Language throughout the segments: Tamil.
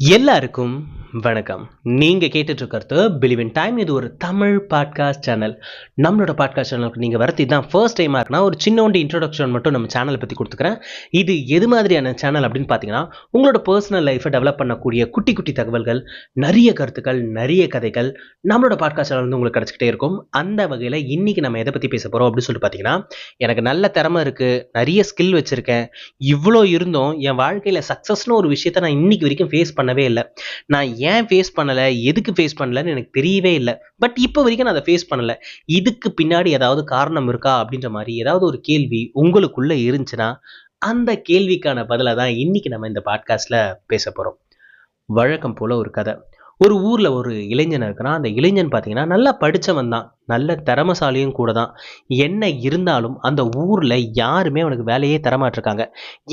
எல்லாருக்கும் வணக்கம். நீங்கள் கேட்டுட்ருக்கிறது பிலிவ் இன் டைம் இது ஒரு தமிழ் பாட்காஸ்ட் சேனல் நம்மளோட பாட்காஸ்ட் சேனலுக்கு நீங்கள் வரது இதுதான் ஃபர்ஸ்ட் டைமாக இருக்குன்னா ஒரு சின்னோண்டு இன்ட்ரோடக்ஷன் மட்டும் நம்ம சேனலை பற்றி கொடுத்துக்கிறேன். இது எது மாதிரியான சேனல் அப்படின்னு பார்த்தீங்கன்னா உங்களோட பர்சனல் லைஃப்பை டெவலப் பண்ணக்கூடிய குட்டி குட்டி தகவல்கள் நிறைய கருத்துக்கள் நிறைய கதைகள் நம்மளோட பாட்காஸ்ட் சேனல் வந்து உங்களுக்கு கிடச்சிக்கிட்டே இருக்கும். அந்த வகையில் இன்றைக்கி நம்ம எதை பற்றி பேச போகிறோம் அப்படின்னு சொல்லிட்டு பார்த்தீங்கன்னா எனக்கு நல்ல திறமை இருக்குது நிறைய ஸ்கில் வச்சுருக்கேன். இவ்வளோ இருந்தும் என் வாழ்க்கையில் சக்ஸஸ்னு ஒரு விஷயத்தை நான் இன்றைக்கி வரைக்கும் ஃபேஸ் பண்ணவே இல்லை. நான் ஏன் ஃபேஸ் பண்ணலை? எதுக்கு ஃபேஸ் பண்ணலன்னு எனக்கு தெரியவே இல்லை. பட் இப்போ வரைக்கும் நான் அதை ஃபேஸ் பண்ணலை. இதுக்கு பின்னாடி ஏதாவது காரணம் இருக்கா? அப்படின்ற மாதிரி ஏதாவது ஒரு கேள்வி உங்களுக்குள்ளே இருந்துச்சுன்னா அந்த கேள்விக்கான பதிலை தான் இன்னைக்கு நம்ம இந்த பாட்காஸ்ட்டில் பேச போகிறோம் வழக்கம் போல் ஒரு கதை. ஒரு ஊரில் ஒரு இளைஞன் இருக்கிறான். அந்த இளைஞன் பார்த்தீங்கன்னா நல்லா படித்தவன் தான். நல்ல திறமசாலியும் கூட தான் என்ன இருந்தாலும் அந்த ஊரில் யாருமே அவனுக்கு வேலையே தரமாட்டிருக்காங்க.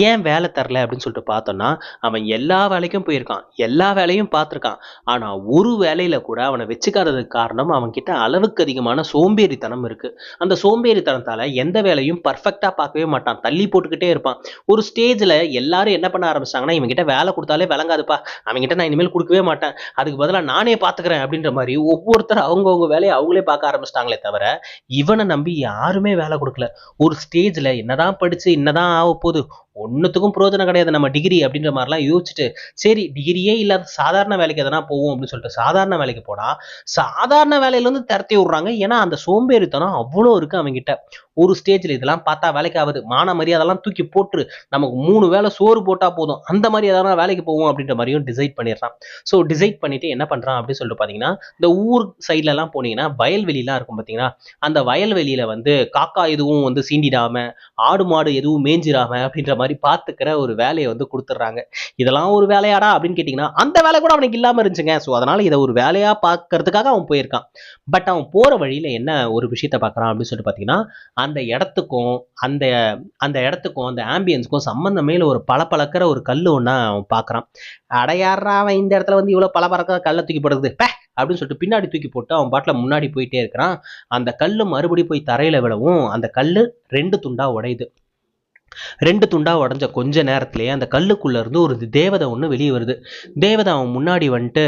ஏன் வேலை தரல அப்படின்னு சொல்லிட்டு பார்த்தோன்னா அவன் எல்லா வேலைக்கும் போயிருக்கான். எல்லா வேலையும் பார்த்துருக்கான். ஆனால் ஒரு வேலையில் கூட அவனை வச்சுக்காததுக்கு காரணம் அவன்கிட்ட அளவுக்கு அதிகமான சோம்பேறித்தனம் இருக்குது அந்த சோம்பேறித்தனத்தால் எந்த வேலையும் பர்ஃபெக்டாக பார்க்கவே மாட்டான். தள்ளி போட்டுக்கிட்டே இருப்பான். ஒரு ஸ்டேஜில் எல்லாரும் என்ன பண்ண ஆரம்பிச்சாங்கன்னா இவன்கிட்ட வேலை கொடுத்தாலே விளங்காதுப்பா. அவன்கிட்ட நான் இனிமேல் கொடுக்கவே மாட்டேன். அதுக்கு பதிலாக நானே பார்த்துக்கிறேன் அப்படின்ற மாதிரி ஒவ்வொருத்தர் அவங்கவுங்க வேலையை அவங்களே பார்க்க ஆரம்பிச்சிட்டாங்களே தவிர இவனை நம்பி யாருமே வேலை கொடுக்கல. ஒரு ஸ்டேஜில் என்னதான் படித்து என்னதான் ஆக போகுது ஒன்றுத்துக்கும் பிரயோஜனம் கிடையாது. நம்ம டிகிரி அப்படின்ற மாதிரிலாம் யோசிச்சுட்டு சரி டிகிரியே இல்லாத சாதாரண வேலைக்கு எதனா போவோம் அப்படின்னு சொல்லிட்டு சாதாரண வேலைக்கு போனால் சாதாரண வேலையிலேருந்து திறத்தி விட்றாங்க. ஏன்னா அந்த சோம்பேறித்தனம் அவ்வளோ இருக்குது அவங்ககிட்ட ஒரு ஸ்டேஜில் இதெல்லாம் பார்த்தா வேலைக்கு ஆகுது மான மரியாதைலாம் தூக்கி போட்டு நமக்கு மூணு வேலை சோறு போட்டால் போதும். அந்த மாதிரி எதனா வேலைக்கு போவோம் அப்படின்ற மாதிரியும் டிசைட் பண்ணிடுறான். ஸோ டிசைட் பண்ணிட்டு என்ன பண்ணுறான் அப்படின்னு சொல்லிட்டு பார்த்தீங்கன்னா இந்த ஊர் சைட்லலாம் போனீங்கன்னா வயல்வெளிலாம் இருக்கும் பார்த்தீங்கன்னா அந்த வயல்வெளியில் வந்து காக்கா எதுவும் வந்து சீண்டிடாமல் ஆடு மாடு எதுவும் மேஞ்சிடாம அப்படின்ற மாதிரி மாதிரி பார்த்துக்கிற ஒரு வேலையை வந்து கொடுத்துட்றாங்க. இதெல்லாம் ஒரு வேலையாடா அப்படின்னு கேட்டிங்கன்னா அந்த வேலை கூட அவனுக்கு இல்லாமல் இருந்துச்சுங்க. ஸோ அதனால் இதை ஒரு வேலையாக பார்க்கறதுக்காக அவன் போயிருக்கான். பட் அவன் போகிற வழியில் என்ன ஒரு விஷயத்தை பார்க்குறான் அப்படின்னு சொல்லிட்டு பார்த்தீங்கன்னா அந்த இடத்துக்கும் அந்த அந்த இடத்துக்கும் அந்த ஆம்பியன்ஸுக்கும் சம்மந்தமே ஒரு பளபளக்கிற ஒரு கல் ஒன்றா அவன் பார்க்குறான் அடையாடுறா அவன் இந்த இடத்துல வந்து இவ்வளோ பளபளக்கிற கல்லை தூக்கி போடுறது? பே! அப்படின்னு சொல்லிட்டு பின்னாடி தூக்கி போட்டு அவன் பாட்டில் முன்னாடி போயிட்டே இருக்கிறான். அந்த கல் மறுபடி போய் தரையில் விழவும் அந்த கல் ரெண்டு துண்டாக உடையுது. ரெண்டு துண்டா உடஞ்ச கொஞ்ச நேரத்திலேயே அந்த கல்லுக்குள்ள இருந்து ஒரு தேவதை ஒன்று வெளியே வருது. தேவதை அவன் முன்னாடி வந்துட்டு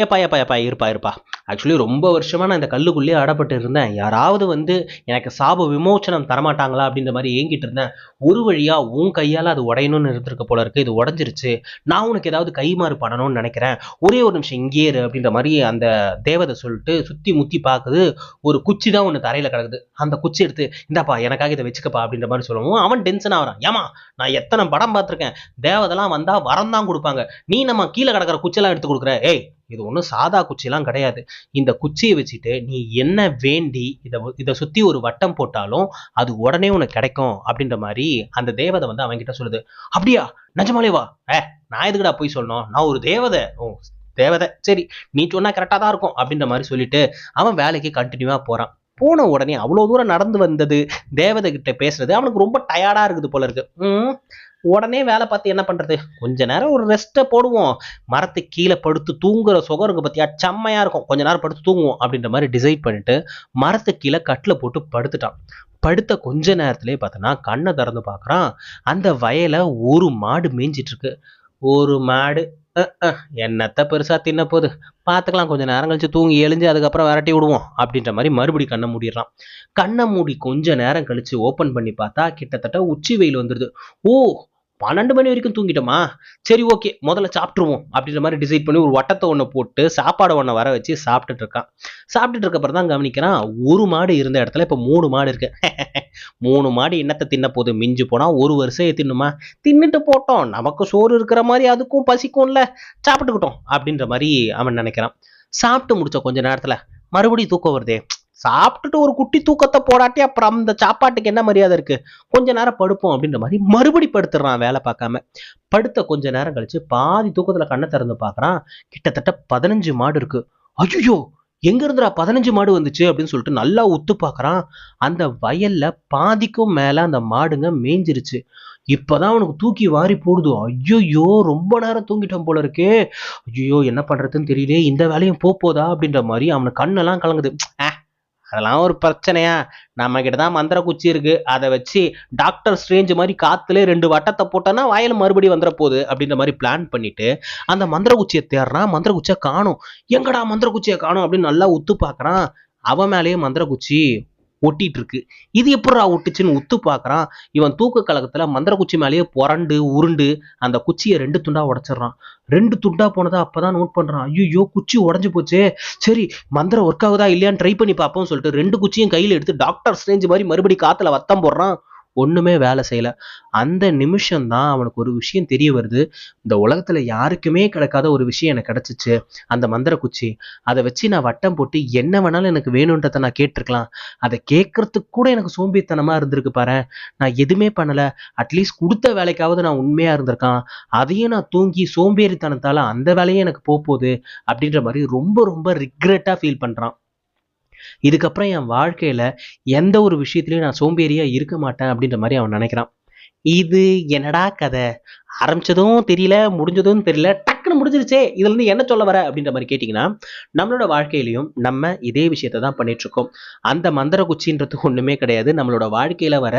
ஏப்பா ஏப்பா ஏப்பா இருப்பா இருப்பா. ஆக்சுவலி ரொம்ப வருஷமாக நான் இந்த கல்லுக்குள்ளேயே அடப்பட்டு இருந்தேன். யாராவது வந்து எனக்கு சாப விமோச்சனம் தரமாட்டாங்களா அப்படின்ற மாதிரி ஏங்கிட்டு இருந்தேன். ஒரு வழியாக உன் கையால் அது உடையணும்னு இருந்திருக்க போல இருக்கு. இது உடஞ்சிருச்சு. நான் உனக்கு ஏதாவது கைமாறு பண்ணணும்னு நினைக்கிறேன். ஒரே ஒரு நிமிஷம் இங்கே இரு அப்படின்ற மாதிரி அந்த தேவதை சொல்லிட்டு சுற்றி முத்தி பார்க்குது ஒரு குச்சி தான் ஒன்று தரையில் கிடக்குது. அந்த குச்சி எடுத்து இந்தாப்பா எனக்காக இதை வச்சுக்கப்பா அப்படின்ற மாதிரி சொல்லவும் அவன் டென்ஷன் ஆகிறான். ஏமா நான் எத்தனை படம் பார்த்துருக்கேன். தேவதெல்லாம் வந்தால் வரம் தான் கொடுப்பாங்க. நீ நம்ம கீழே கிடக்கிற குச்செல்லாம் எடுத்து கொடுக்குற. ஏய் இது ஒன்றும் சாதா குச்சிலாம் கிடையாது. இந்த குச்சியை வச்சுட்டு நீ என்ன வேண்டி இதை இதை சுற்றி ஒரு வட்டம் போட்டாலும் அது உடனே உனக்கு கிடைக்கும் அப்படின்ற மாதிரி அந்த தேவதை வந்து அவன்கிட்ட சொல்லுது. அப்படியா? நிஜமாலே வா. ஏ நான் எதுக்குடா போய் சொல்லணும்? நான் ஒரு தேவதை. ஓ தேவதை. சரி நீ சொன்னால் கரெக்டாக தான் இருக்கும். அப்படின்ற மாதிரி சொல்லிட்டு அவன் வேலைக்கு கண்டினியூவாக போகிறான் போன உடனே அவ்வளோ தூரம் நடந்து வந்தது தேவதை கிட்ட பேசுறது. அவனுக்கு ரொம்ப டயர்டாக இருக்குது போல இருக்கு. ம் உடனே வேலை பார்த்து என்ன பண்ணுறது கொஞ்ச நேரம் ஒரு ரெஸ்ட்டை போடுவோம். மரத்து கீழே படுத்து தூங்குற சுகம் இருக்கு பார்த்தியா செம்மையாக இருக்கும். கொஞ்ச நேரம் படுத்து தூங்குவோம் அப்படின்ற மாதிரி டிசைட் பண்ணிட்டு மரத்து கீழே கட்டில் போட்டு படுத்துட்டான். படுத்த கொஞ்ச நேரத்திலே பார்த்தோன்னா கண்ணை திறந்து பார்க்குறான் அந்த வயலை ஒரு மாடு மேய்ஞ்சிட்ருக்கு ஒரு மாடு என்னத்த பெருசாக தின்ன போகுது? பார்த்துக்கலாம் கொஞ்சம் நேரம் கழிச்சு தூங்கி எழுஞ்சு அதுக்கப்புறம் விரட்டி விடுவோம் அப்படின்ற மாதிரி மறுபடி கண்ணை மூடிடுறான். கண்ணை மூடி கொஞ்ச நேரம் கழிச்சு ஓப்பன் பண்ணி பார்த்தா கிட்டத்தட்ட உச்சி வெயில் வந்துடுது ஓ பன்னெண்டு மணி வரைக்கும் தூங்கிட்டோமா? சரி ஓகே முதல்ல சாப்பிட்ருவோம் அப்படின்ற மாதிரி டிசைட் பண்ணி ஒரு வட்டத்தை ஒன்று போட்டு சாப்பாடு ஒன்று வர வச்சு சாப்பிட்டுட்டு இருக்கான். சாப்பிட்டுட்டு இருக்கப்பறம் தான் கவனிக்கிறான் ஒரு மாடு இருந்த இடத்துல இப்போ மூணு மாடு இருக்கு. மூணு மாடு என்னத்தை தின்ன போது மிஞ்சு போனால் ஒரு வருஷம் தின்னுமா? தின்னுட்டு போட்டோம் நமக்கு சோறு இருக்கிற மாதிரி அதுக்கும் பசிக்கும்ல சாப்பிட்டுக்கிட்டோம் அப்படின்ற மாதிரி அவன் நினைக்கிறான். சாப்பிட்டு முடிச்ச கொஞ்ச நேரத்தில் மறுபடியும் தூக்கம் வருதே சாப்பிட்டுட்டு ஒரு குட்டி தூக்கத்தை போடாட்டி அப்புறம் அந்த சாப்பாட்டுக்கு என்ன மரியாதை இருக்கு? கொஞ்ச நேரம் படுப்போம் அப்படின்ற மாதிரி மறுபடி படுத்துடுறான் வேலை பார்க்காம. படுத்த கொஞ்ச நேரம் கழிச்சு பாதி தூக்கத்துல கண்ணை திறந்து பாக்குறான் கிட்டத்தட்ட பதினஞ்சு மாடு இருக்கு. ஐயோ எங்க இருந்துடா பதினஞ்சு மாடு வந்துச்சு அப்படின்னு சொல்லிட்டு நல்லா உத்து பாக்குறான் அந்த வயல்ல பாதிக்கும் மேல அந்த மாடுங்க மேய்ஞ்சிருச்சு இப்பதான் அவனுக்கு தூக்கி வாரி போடுது. ஐயோயோ! ரொம்ப நேரம் தூங்கிட்டோம் போல இருக்கே. ஐயோ என்ன பண்றதுன்னு தெரியல இந்த வேலையும் போப் போதா அப்படின்ற மாதிரி அவனுக்கு கண்ணெல்லாம் கலங்குது. ஆ. அதெல்லாம் ஒரு பிரச்சனையா? நம்ம கிட்ட தான் மந்திர குச்சி இருக்கு. அதை வச்சு டாக்டர் ஸ்ட்ரேஞ்ச் மாதிரி காத்துல ரெண்டு வட்டத்தை போட்டோன்னா வாயில் மறுபடியும் வந்துட போகுது அப்படின்ற மாதிரி பிளான் பண்ணிட்டு அந்த மந்திர குச்சியை தேடுறான் மந்திர குச்சியை காணும். எங்கடா மந்திர குச்சியை காணும் அப்படின்னு நல்லா உத்து பார்க்கறான். அவன் மேலேயே மந்திர குச்சி. ஒட்டிட்டு இருக்கு இது எப்படா ஒட்டுச்சுன்னு உத்து பார்க்குறான் இவன் தூக்க கழகத்தில் மந்திர குச்சி மேலேயே புரண்டு உருண்டு அந்த குச்சியை ரெண்டு துண்டா உடைச்சிடுறான். ரெண்டு துண்டா போனதா அப்பதான் நோட் பண்றான். ஐயோ குச்சி உடஞ்சு போச்சே. சரி மந்திரம் ஒர்க் ஆகுதா இல்லையான்னு ட்ரை பண்ணி பார்ப்போம்னு சொல்லிட்டு ரெண்டு குச்சியும் கையில் எடுத்து டாக்டர் ஸ்ட்ரேஞ்ச் மாதிரி மறுபடியும் காத்துல வத்தம் போடுறான். ஒன்றுமே வேலை செய்யல. அந்த நிமிஷம் தான் அவனுக்கு ஒரு விஷயம் தெரிய வருது. இந்த உலகத்தில் யாருக்குமே கிடைக்காத ஒரு விஷயம் எனக்கு கிடச்சிச்சு. அந்த மந்திர குச்சி. அதை வச்சு நான் வட்டம் போட்டு என்ன வேணாலும் எனக்கு வேணுன்றதை நான் கேட்டிருக்கலாம். அதை கேட்கறதுக்கு கூட எனக்கு சோம்பித்தனமாக இருந்திருக்கு பாரு நான் எதுவுமே பண்ணலை. அட்லீஸ்ட் கொடுத்த வேலைக்காவது நான் உண்மையாக இருந்திருக்கான். அதையும் நான் தூங்கி சோம்பேறித்தனத்தால் அந்த வேலையும் எனக்கு போக போகுது. அப்படின்ற மாதிரி ரொம்ப ரொம்ப ரிக்ரெட்டாக ஃபீல் பண்ணுறான் இதுக்கப்புறம் என் வாழ்க்கையில எந்த ஒரு விஷயத்துலையும் நான் சோம்பேறியா இருக்க மாட்டேன் அப்படின்ற மாதிரி அவன் நினைக்கிறான். இது என்னடா கதை? ஆரம்பிச்சதும் தெரியல முடிஞ்சதும் தெரியல டக்குன்னு முடிஞ்சிருச்சே இதுலேருந்து என்ன சொல்ல வர அப்படின்ற மாதிரி கேட்டிங்கன்னா நம்மளோட வாழ்க்கையிலையும் நம்ம இதே விஷயத்தை தான் பண்ணிகிட்ருக்கோம் அந்த மந்திர குச்சின்றது ஒன்றுமே கிடையாது. நம்மளோட வாழ்க்கையில் வர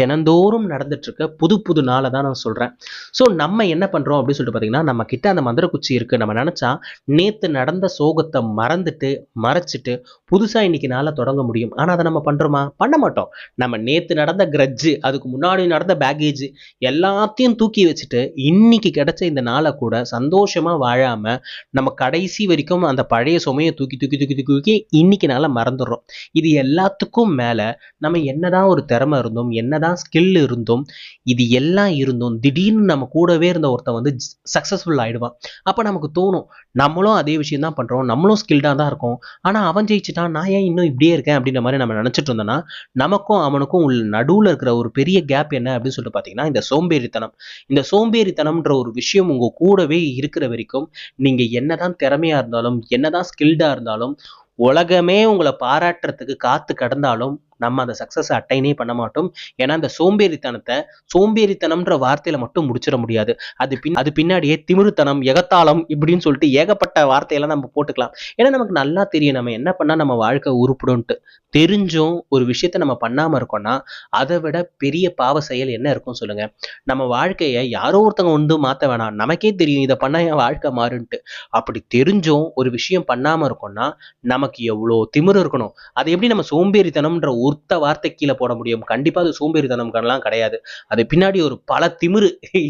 தினந்தோறும் நடந்துட்டுருக்க புது புது நாளை தான் நான் சொல்கிறேன் ஸோ நம்ம என்ன பண்ணுறோம் அப்படின்னு சொல்லிட்டு பார்த்தீங்கன்னா நம்ம கிட்ட அந்த மந்திர குச்சி இருக்குது நம்ம நினச்சா நேற்று நடந்த சோகத்தை மறந்துட்டு மறைச்சிட்டு புதுசாக இன்னைக்கு நாளை தொடங்க முடியும். ஆனால் அதை நம்ம பண்ணுறோமா பண்ண மாட்டோம். நம்ம நேற்று நடந்த கிரட்ஜு அதுக்கு முன்னாடி நடந்த பேக்கேஜ் எல்லாத்தையும் தூக்கி வச்சுட்டு இன்னைக்கு கிடைச்ச இந்த நாளை கூட சந்தோஷம் வாழாம நம்ம கடைசி வரைக்கும் அந்த பழைய சுமையை தூக்கி தூக்கி தூக்கி தூக்கி தூக்கி இன்னைக்கு நாள மறந்துடுறோம். இது எல்லாத்துக்கும் மேல நம்ம என்னதான் ஒரு திறமை இருந்தோம் என்னதான் ஸ்கில் இருந்தோம் இது எல்லாம் இருந்தும் திடீர்னு நம்ம கூடவே இருந்த ஒருத்தன் வந்து சக்ஸஸ்ஃபுல் ஆகிடுவான் அப்போ நமக்கு தோணும் நம்மளும் அதே விஷயம் தான் பண்ணுறோம் நம்மளும் ஸ்கில்டாக தான் இருக்கோம். ஆனால் அவன் ஜெயிச்சிட்டான் நான் ஏன் இன்னும் இப்படியே இருக்கேன் அப்படின்ற மாதிரி நம்ம நினச்சிட்டு இருந்தோம்னா நமக்கும் அவனுக்கும் உள்ள நடுவில் இருக்கிற ஒரு பெரிய கேப் என்ன அப்படின்னு சொல்லிட்டு பார்த்தீங்கன்னா இந்த சோம்பேறித்தனம். இந்த சோம்பேறித்தனம்ன்ற ஒரு விஷயம் உங்கள் கூடவே இருக்கிற வரைக்கும் நீங்க என்னதான் திறமையா இருந்தாலும் என்னதான் ஸ்கில்டா இருந்தாலும் உலகமே உங்களை பாராட்டுறதுக்கு காத்து கடந்தாலும் நம்ம அந்த சக்சஸ் அட்டைனே பண்ண மாட்டோம். ஏன்னா அந்த சோம்பேறித்தனத்தை சோம்பேறித்தனம்ன்ற வார்த்தையில மட்டும் முடிச்சிட முடியாது. அது பின் அது பின்னாடியே திமிருத்தனம் எகத்தாளம் இப்படின்னு சொல்லிட்டு ஏகப்பட்ட வார்த்தையெல்லாம் நம்ம போட்டுக்கலாம். ஏன்னா நமக்கு நல்லா தெரியும். நம்ம என்ன பண்ணா நம்ம வாழ்க்கை உருப்பிடும்ட்டு தெரிஞ்சும் ஒரு விஷயத்த நம்ம பண்ணாம இருக்கோம்னா அதை விட பெரிய பாவ செயல் என்ன இருக்கும் சொல்லுங்க. நம்ம வாழ்க்கையை யாரோ ஒருத்தவங்க வந்து மாத்த வேணாம். நமக்கே தெரியும் இதை பண்ணா என் வாழ்க்கை மாறுன்ட்டு. அப்படி தெரிஞ்சும் ஒரு விஷயம் பண்ணாம இருக்கோம்னா நமக்கு எவ்வளோ திமிரு இருக்கணும். அது எப்படி நம்ம சோம்பேறித்தனம்ன்ற ஒருத்த வார்த்தை கீழே போட முடியும். கண்டிப்பாக அது சோம்பேறித்தனம்லாம் கிடையாது. அது பின்னாடி ஒரு பல திமிரு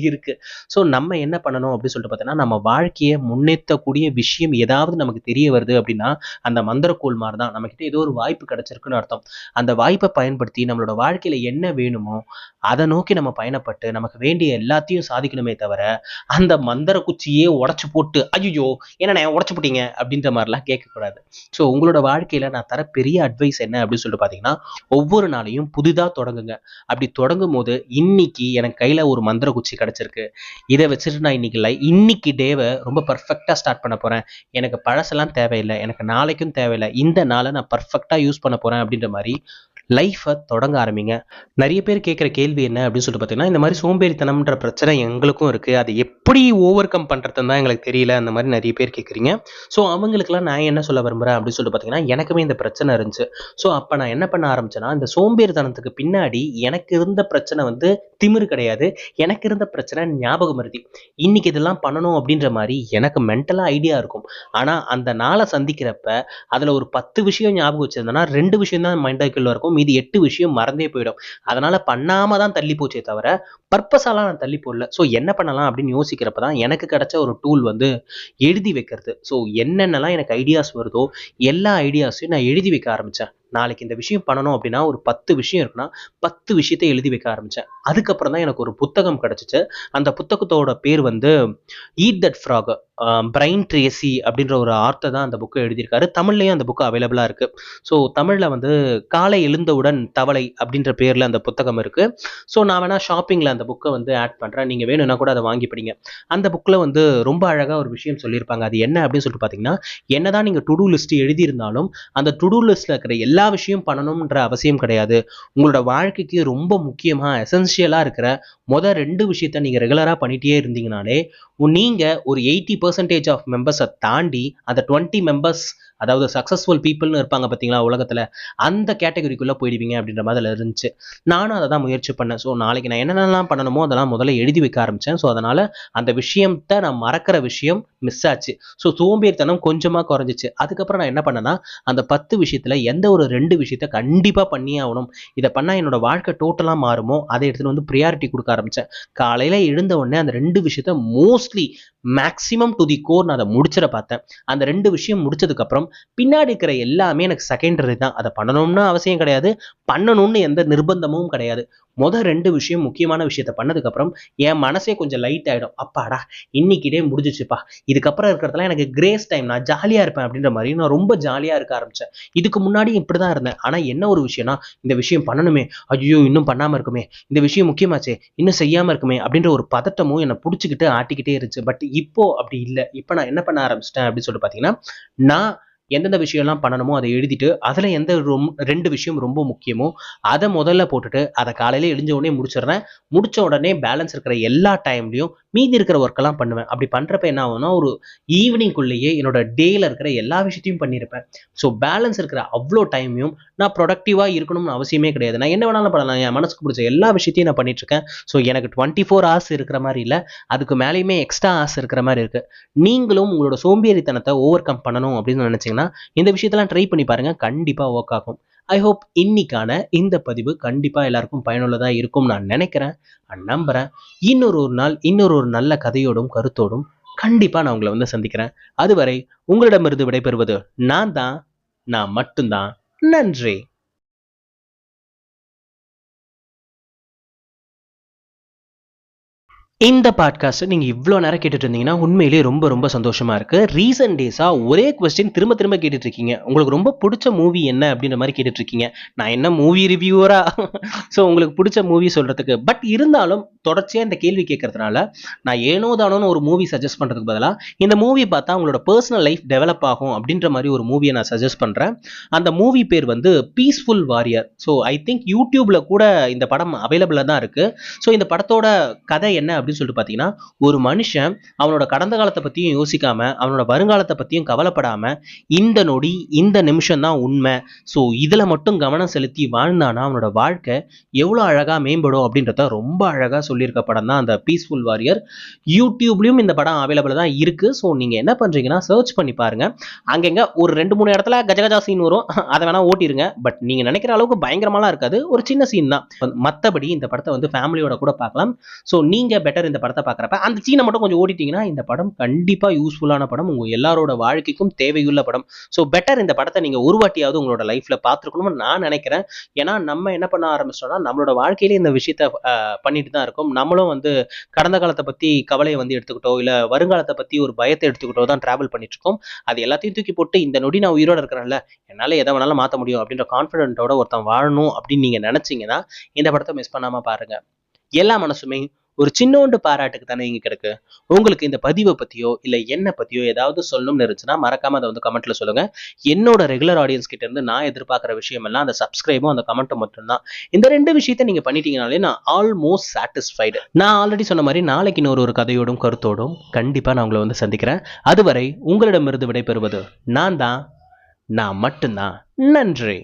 இருக்கு. ஸோ நம்ம என்ன பண்ணணும் அப்படின்னு சொல்லிட்டு பார்த்தோன்னா நம்ம வாழ்க்கையை முன்னேற்றக்கூடிய விஷயம் ஏதாவது நமக்கு தெரிய வருது அப்படின்னா அந்த மந்திரக்கோள் மாதிரி தான் நம்மக்கிட்ட ஏதோ ஒரு வாய்ப்பு கிடைச்சிருக்குன்னு அர்த்தம். அந்த வாய்ப்பை பயன்படுத்தி நம்மளோட வாழ்க்கையில் என்ன வேணுமோ அதை நோக்கி நம்ம பயணப்பட்டு நமக்கு வேண்டிய எல்லாத்தையும் சாதிக்கணுமே தவிர அந்த மந்திர குச்சியே உடச்சு போட்டு ஐயோ என்ன உடச்சு போட்டீங்க? அப்படின்ற மாதிரிலாம் கேட்கக்கூடாது. ஸோ உங்களோட வாழ்க்கையில் நான் தர பெரிய அட்வைஸ் என்ன அப்படின்னு சொல்லிட்டு பார்த்தீங்கன்னா ஒவ்வொரு நாளையும் புதிதாக தொடங்குங்க. அப்படி தொடங்கும் போது இன்னைக்கு எனக்கு கையில் ஒரு மந்திர குச்சி கிடச்சிருக்கு. இதை வச்சுட்டு நான் இன்னைக்கு லை இன்னைக்கு டேவை ரொம்ப பர்ஃபெக்டாக ஸ்டார்ட் பண்ண போகிறேன் எனக்கு பழசெல்லாம் தேவையில்லை. எனக்கு நாளைக்கும் தேவையில்லை. இந்த நாளை நான் பர்ஃபெக்டாக யூஸ் பண்ண போகிறேன் அப்படின்ற மாதிரி லைஃப்பை தொடங்க ஆரம்பிங்க. நிறைய பேர் கேட்குற கேள்வி என்ன அப்படின்னு சொல்லிட்டு பார்த்தீங்கன்னா இந்த மாதிரி சோம்பேறித்தனம்ன்ற பிரச்சனை எங்களுக்கும் இருக்குது அது எப்படி ஓவர் கம் பண்ணுறதுன்னு தான் எங்களுக்கு தெரியல. அந்த மாதிரி நிறைய பேர் கேட்குறீங்க. ஸோ அவங்களுக்குலாம் நான் என்ன சொல்ல விரும்புகிறேன் அப்படின்னு சொல்லிட்டு பார்த்தீங்கன்னா எனக்குமே இந்த பிரச்சனை இருந்துச்சு. ஸோ அப்போ நான் என்ன பண்ண ஆரம்பிச்சேன்னா இந்த சோம்பேறித்தனத்துக்கு பின்னாடி எனக்கு இருந்த பிரச்சனை வந்து திமிரு கிடையாது. எனக்கு இருந்த பிரச்சனை ஞாபகம் மருதி இன்னைக்கு இதெல்லாம் பண்ணணும் அப்படின்ற மாதிரி எனக்கு மென்டலாக ஐடியா இருக்கும். ஆனால் அந்த நாளை சந்திக்கிறப்ப அதில் ஒரு பத்து விஷயம் ஞாபகம் வச்சிருந்தேன்னா ரெண்டு விஷயம் தான் மைண்டாக்குள்ள இருக்கும். மீதி எட்டு விஷயம் மறந்தே போயிடும். அதனால பண்ணாம தான் தள்ளி போச்சே தவிர பர்பஸாலாம் நான் தள்ளி போடல. ஸோ என்ன பண்ணலாம் அப்படின்னு யோசிக்கிறப்ப தான் எனக்கு கிடைச்ச ஒரு டூல் வந்து எழுதி வைக்கிறது. ஸோ என்னென்னலாம் எனக்கு ஐடியாஸ் வருதோ எல்லா ஐடியாஸையும் நான் எழுதி வைக்க ஆரம்பித்தேன் நாளைக்கு இந்த விஷயம் பண்ணணும் அப்படின்னா ஒரு பத்து விஷயம் இருக்குன்னா பத்து விஷயத்தை எழுதி வைக்க ஆரம்பித்தேன் அதுக்கப்புறம் தான் எனக்கு ஒரு புத்தகம் கிடச்சிச்சு. அந்த புத்தகத்தோட பேர் வந்து eat that frog Brian Tracy அப்படின்ற ஒரு ஆர்த்தை தான் அந்த புக்கை எழுதியிருக்காரு. தமிழ்லையும் அந்த புக்கு அவைலபிளாக இருக்குது ஸோ தமிழில் வந்து காலை எழுந்தவுடன் தவளை அப்படின்ற பேரில் அந்த புத்தகம் இருக்குது ஸோ நான் வேணால் ஷாப்பிங்கில் அந்த புக்கை வந்து ஆட் பண்ணுறேன் நீங்கள் வேணும்னா கூட அதை வாங்கி படிங்க அந்த புக்கில் வந்து ரொம்ப அழகாக ஒரு விஷயம் சொல்லியிருப்பாங்க. அது என்ன அப்படின்னு சொல்லிட்டு பார்த்தீங்கன்னா என்ன தான் நீங்கள் டு டூ லிஸ்ட் எழுதியிருந்தாலும் அந்த டு டூ லிஸ்ட்டில் இருக்கிற எல்லா எல்லா விஷயம் பண்ணணும்ன்ற அவசியம் கிடையாது. உங்களோட வாழ்க்கைக்கு ரொம்ப முக்கியமாக எசென்ஷியலாக இருக்கிற மொதல் ரெண்டு விஷயத்த நீங்கள் ரெகுலராக பண்ணிகிட்டே இருந்தீங்கனாலே நீங்கள் ஒரு எயிட்டி பர்சன்டேஜ் ஆஃப் மெம்பர்ஸை தாண்டி அந்த டுவெண்ட்டி மெம்பர்ஸ் அதாவது சக்ஸஸ்ஃபுல் பீப்புள்னு இருப்பாங்க பார்த்தீங்களா உலகத்தில் அந்த கேட்டகரிக்குள்ளே போயிடுவீங்க அப்படின்ற மாதிரி இருந்துச்சு. நானும் அதை தான் முயற்சி பண்ணேன். ஸோ நாளைக்கு நான் என்னென்னலாம் பண்ணணுமோ அதெல்லாம் முதல்ல எழுதி வைக்க ஆரம்பித்தேன் ஸோ அதனால் அந்த விஷயத்தை நான் மறக்கிற விஷயம் மிஸ் ஆச்சு. ஸோ சோம்பேறித்தனம் கொஞ்சமாக குறைஞ்சிச்சு. அதுக்கப்புறம் நான் என்ன பண்ணேன்னா அந்த பத்து விஷயத்தில் எந்த ஒரு ரெண்டு விஷயத்த கண்டிப்பாக பண்ணியே ஆகணும். இதை பண்ணால் என்னோட வாழ்க்கை டோட்டலாக மாறுமோ அதை எடுத்துகிட்டு வந்து ப்ரியாரிட்டி கொடுக்க ஆரம்பித்தேன் காலையில் எழுந்த உடனே அந்த ரெண்டு விஷயத்த mostly maximum to the core நான் அதை முடிச்சிட பார்த்தேன். அந்த ரெண்டு விஷயம் முடிச்சதுக்கப்புறம் பின்னாடி இருக்கிற எல்லாமே எனக்கு செகண்டரி தான். அதை பண்ணணும்னு அவசியம் கிடையாது. பண்ணணும்னு எந்த நிர்பந்தமும் கிடையாது. மொதல் ரெண்டு விஷயம் முக்கியமான விஷயத்த பண்ணதுக்கப்புறம் என் மனசே கொஞ்சம் லைட் ஆகிடும் அப்பாடா இன்னைக்கிட்டே முடிஞ்சிச்சுப்பா. இதுக்கப்புறம் இருக்கிறதெல்லாம் எனக்கு கிரேஸ் டைம் நான் ஜாலியாக இருப்பேன் அப்படின்ற மாதிரி நான் ரொம்ப ஜாலியாக இருக்க ஆரம்பித்தேன் இதுக்கு முன்னாடி இப்படி தான் இருந்தேன். ஆனால் என்ன ஒரு விஷயம்னா இந்த விஷயம் பண்ணணுமே. ஐயோ இன்னும் பண்ணாமல் இருக்குமே. இந்த விஷயம் முக்கியமாச்சே. இன்னும் செய்யாமல் இருக்குமே அப்படின்ற ஒரு பதட்டமும் என்னை பிடிச்சிக்கிட்டு ஆட்டிக்கிட்டே இருந்துச்சு. பட் இப்போ அப்படி இல்லை. இப்போ நான் என்ன பண்ண ஆரம்பிச்சிட்டேன் அப்படின்னு சொல்லிட்டு பார்த்தீங்கன்னா நான் எந்தெந்த விஷயம்லாம் பண்ணணுமோ அதை எழுதிட்டு அதில் எந்த ரொம் ரெண்டு விஷயம் ரொம்ப முக்கியமோ அதை முதல்ல போட்டுட்டு அதை காலையில் எழுஞ்ச உடனே முடிச்சிடுறேன். முடிச்ச உடனே பேலன்ஸ் இருக்கிற எல்லா டைம்லையும் மீதி இருக்கிற ஒர்க்கெல்லாம் பண்ணுவேன். அப்படி பண்ணுறப்ப என்ன ஆகும்னா ஒரு ஈவினிங்குள்ளேயே என்னோட டேயில் இருக்கிற எல்லா விஷயத்தையும் பண்ணியிருப்பேன் ஸோ பேலன்ஸ் இருக்கிற அவ்வளோ டைமையும் நான் ப்ரொடக்டிவாக இருக்கணும்னு அவசியமே கிடையாது. நான் என்ன வேணாலும் பண்ணலாம். என் மனசுக்கு பிடிச்ச எல்லா விஷயத்தையும் நான் பண்ணிட்டுருக்கேன் ஸோ எனக்கு டுவெண்ட்டி ஃபோர் ஹவர்ஸ் இருக்கிற மாதிரி இல்லை. அதுக்கு மேலேயுமே எக்ஸ்ட்ரா ஹவர்ஸ் இருக்கிற மாதிரி இருக்குது நீங்களும் உங்களோட சோம்பேறித்தனத்தை ஓவர் கம் பண்ணணும் அப்படின்னு நினச்சிங்க இந்த விஷயத்தெல்லாம் ட்ரை பண்ணி பாருங்க கண்டிப்பாக ஒர்க் ஆகும். ஐ ஹோப் இன்னைக்கான இந்த பதிவு கண்டிப்பாக எல்லாருக்கும் பயனுள்ளதாக இருக்கும் நான் நினைக்கிறேன். நான் நம்புகிறேன் இன்னொரு ஒரு நாள் இன்னொரு ஒரு நல்ல கதையோடும் கருத்தோடும் கண்டிப்பாக நான் உங்களை வந்து சந்திக்கிறேன். அதுவரை உங்களிடமிருந்து விடைபெறுவது நான் தான் நான் மட்டும்தான். நன்றி. இந்த பாட்காஸ்ட்டை நீங்கள் இவ்வளோ நேரம் கேட்டுட்டு இருந்தீங்கன்னா உண்மையிலேயே ரொம்ப ரொம்ப சந்தோஷமாக இருக்குது ரீசன்ட் டேஸாக ஒரே கொஸ்டின் திரும்ப திரும்ப கேட்டுட்டு இருக்கீங்க உங்களுக்கு ரொம்ப பிடிச்ச மூவி என்ன அப்படின்ற மாதிரி கேட்டுட்டு இருக்கீங்க நான் என்ன மூவி ரிவ்யூவரா ஸோ உங்களுக்கு பிடிச்ச மூவி சொல்கிறதுக்கு பட் இருந்தாலும் தொடர்ச்சியாக இந்த கேள்வி கேட்கறதுனால நான் ஏனோ தானோன்னு ஒரு மூவி சஜஸ்ட் பண்ணுறதுக்கு பதிலாக இந்த மூவி பார்த்தா உங்களோட பர்சனல் லைஃப் டெவலப் ஆகும் அப்படின்ற மாதிரி ஒரு மூவியை நான் சஜஸ்ட் பண்ணுறேன் அந்த மூவி பேர் வந்து peaceful warrior so I think யூடியூப்பில் கூட இந்த படம் அவைலபிளாக தான் இருக்குது ஸோ இந்த படத்தோட கதை என்ன அப்படின்னு சொல்லிட்டு பார்த்தீங்கன்னா ஒரு மனுஷன் அவனோட கடந்த காலத்தை பற்றியும் யோசிக்காம அவனோட வருங்காலத்தை பற்றியும் கவலைப்படாம இந்த நொடி இந்த நிமிஷம் தான் உண்மை. ஸோ இதில் மட்டும் கவனம் செலுத்தி வாழ்ந்தானா அவனோட வாழ்க்கை எவ்வளோ அழகாக மேம்படும் அப்படின்றத ரொம்ப அழகாக சொல்லியிருக்க படம் தான் அந்த பீஸ்ஃபுல் வாரியர் யூடியூப்லேயும் இந்த படம் அவைலபிள் தான் இருக்குது ஸோ நீங்கள் என்ன பண்ணுறீங்கன்னா சர்ச் பண்ணி பாருங்க. அங்கங்க ஒரு ரெண்டு மூணு இடத்துல கஜகஜா சீன் வரும். அதை வேணால் ஓட்டிருங்க. பட் நீங்கள் நினைக்கிற அளவுக்கு பயங்கரமாலாம் இருக்காது. ஒரு சின்ன சீன் தான். மற்றபடி இந்த படத்தை வந்து ஃபேமிலியோட கூட பார்க்கலாம். ஸோ நீங்கள் பெட்டர் இந்த படத்தை பார்க்குறப்ப அந்த சீனை மட்டும் கொஞ்சம் ஓட்டிட்டீங்கன்னா இந்த படம் கண்டிப்பாக யூஸ்ஃபுல்லான படம். உங்கள் எல்லாரோட வாழ்க்கைக்கும் தேவையுள்ள படம். ஸோ பெட்டர் இந்த படத்தை நீங்கள் ஒரு வாட்டியாவது உங்களோட லைஃப்பில் பார்த்துருக்கணும்னு நான் நினைக்கிறேன். ஏன்னா நம்ம என்ன பண்ண ஆரம்பிச்சிட்டோம்னா நம்மளோட வாழ்க்கையில இந்த விஷயத்த பண்ணிட்டு தான் இருக்கோம். நம்மளும் வந்து கடந்த காலத்தை பற்றி கவலையை வந்து எடுத்துக்கிட்டோ இல்லை வருங்காலத்தை பற்றி ஒரு பயத்தை எடுத்துக்கிட்டோ தான் ட்ராவல் பண்ணிட்டு இருக்கோம் அது எல்லாத்தையும் தூக்கி போட்டு இந்த நொடி நான் உயிரோட இருக்கிறேன்ல என்னால் எதை வேணாலும் மாற்ற முடியும் அப்படின்ற கான்ஃபிடென்ட்டோட ஒருத்தன் வாழணும் அப்படின்னு நீங்கள் நினச்சிங்கன்னா இந்த படத்தை மிஸ் பண்ணாமல் பாருங்கள் எல்லா மனசுமே ஒரு சின்னோண்டு பாராட்டுக்கு தானே இங்கே கிடக்கு? உங்களுக்கு இந்த பதிவை பற்றியோ இல்லை என்ன பற்றியோ ஏதாவது சொல்லணும்னு இருந்துச்சுன்னா மறக்காம அதை வந்து கமெண்ட்ல சொல்லுங்க. என்னோட ரெகுலர் ஆடியன்ஸ் கிட்ட இருந்து நான் எதிர்பார்க்குற விஷயம் எல்லாம் அந்த சப்ஸ்கிரைபும் அந்த கமெண்ட்டும் மட்டும்தான். இந்த ரெண்டு விஷயத்த நீங்க பண்ணிட்டீங்கனாலே நான் ஆல்மோஸ்ட் சாட்டிஸ்ஃபைடு நான் ஆல்ரெடி சொன்ன மாதிரி நாளைக்கு இன்னொரு ஒரு கதையோடும் கருத்தோடும் கண்டிப்பா நான் உங்களை வந்து சந்திக்கிறேன். அதுவரை உங்களிடமிருந்து விடைபெறுவது நான் தான். நான் மட்டும்தான். நன்றி.